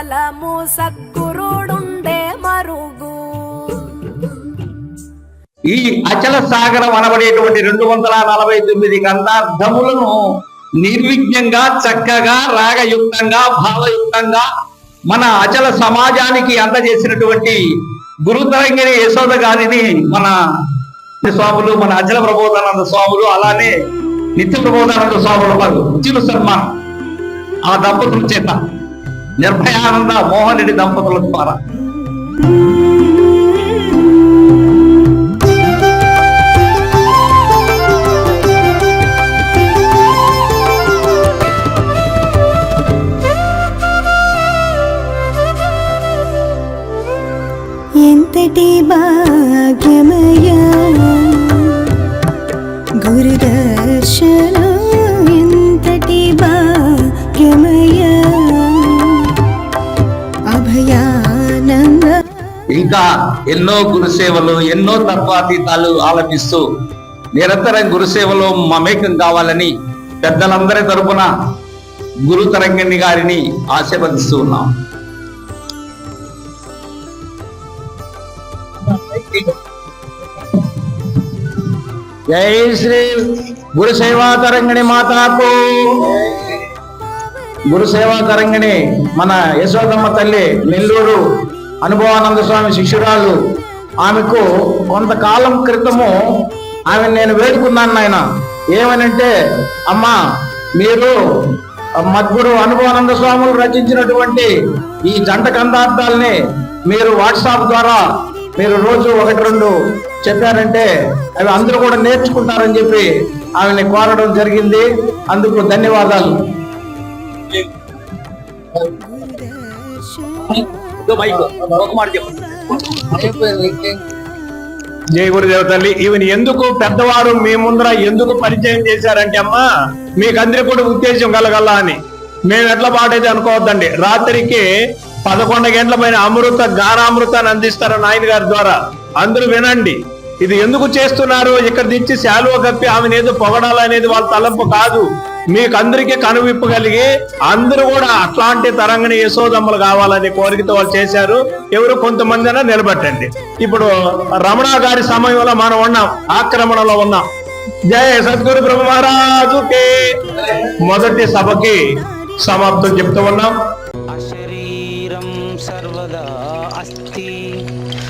కాలము సద్గురుడుండే మరుగు. ఈ అచల సాగరం అనబడేటువంటి రెండు వందల నలభై తొమ్మిది గంధార్థములను నిర్విఘ్నంగా చక్కగా రాగయుక్తంగా భావయుక్తంగా మన అచల సమాజానికి అందజేసినటువంటి గురుతరంగిని యశోద గారిని మన స్వాములు మన అచల ప్రబోధానంద స్వాములు అలానే నిత్య ప్రబోధానంద స్వాములు వారు చిరు సన్మానం ఆ దంపతుల చేత. నిర్భయానంద మోహన్ రెడ్డి దంపతుల ద్వారా ఎంతటి భాగ్యమయ ఇంకా ఎన్నో గురుసేవలు ఎన్నో తత్వాతీతాలు ఆలపిస్తూ నిరంతరం గురుసేవలో మమేకం కావాలని పెద్దలందరి తరపున గురు తరంగిణి గారిని ఆశీర్వదిస్తూ ఉన్నాం. జై శ్రీ గురు సేవా తరంగిణి మాతాకు. గురు సేవా తరంగిణి మన యశోదమ్మ తల్లి నెల్లూరు అనుభవానంద స్వామి శిష్యురాలు. ఆమెకు కొంతకాలం క్రితము ఆమె నేను వేడుకున్నాను నాయన. ఏమనంటే అమ్మా మీరు మద్గురు అనుభవానంద స్వాములు రచించినటువంటి ఈ జంట కందార్థాలని మీరు వాట్సాప్ ద్వారా మీరు రోజు ఒకటి రెండు చెప్పారంటే అవి అందరూ కూడా నేర్చుకుంటారని చెప్పి ఆమెని కోరడం జరిగింది. అందుకు ధన్యవాదాలు. జయ గురుదేవ తల్లి ఈవెన్ ఎందుకు పెద్దవారు మీ ముందర ఎందుకు పరిచయం చేశారంటే అమ్మా మీకు కూడా ఉద్దేశం కలగల అని. మేము ఎట్లా పాటైతే అనుకోవద్దండి. రాత్రికి పదకొండు గంటల పైన అమృత గానామృతాన్ని అందిస్తారు నాయన గారి ద్వారా? అందరూ వినండి. ఇది ఎందుకు చేస్తున్నారు? ఇక్కడ నుంచి శాలువ కప్పి ఆమెను ఏదో పొగడాలనేది వాళ్ళ తలంపు కాదు. మీకు అందరికీ కనువిప్పు కలిగి అందరూ కూడా అట్లాంటి తరంగని యశోదమ్మలు కావాలనే కోరికతో వాళ్ళు చేశారు. ఎవరు కొంతమంది అయినా నిలబెట్టండి. ఇప్పుడు రమణ గారి సమయంలో మనం ఉన్నాం. ఆక్రమణలో ఉన్నాం. జయ సద్గురు బ్రహ్మ మహారాజుకి మొదటి సభకి సమాప్తం చెప్తూ ఉన్నాం. సర్వదా అస్తి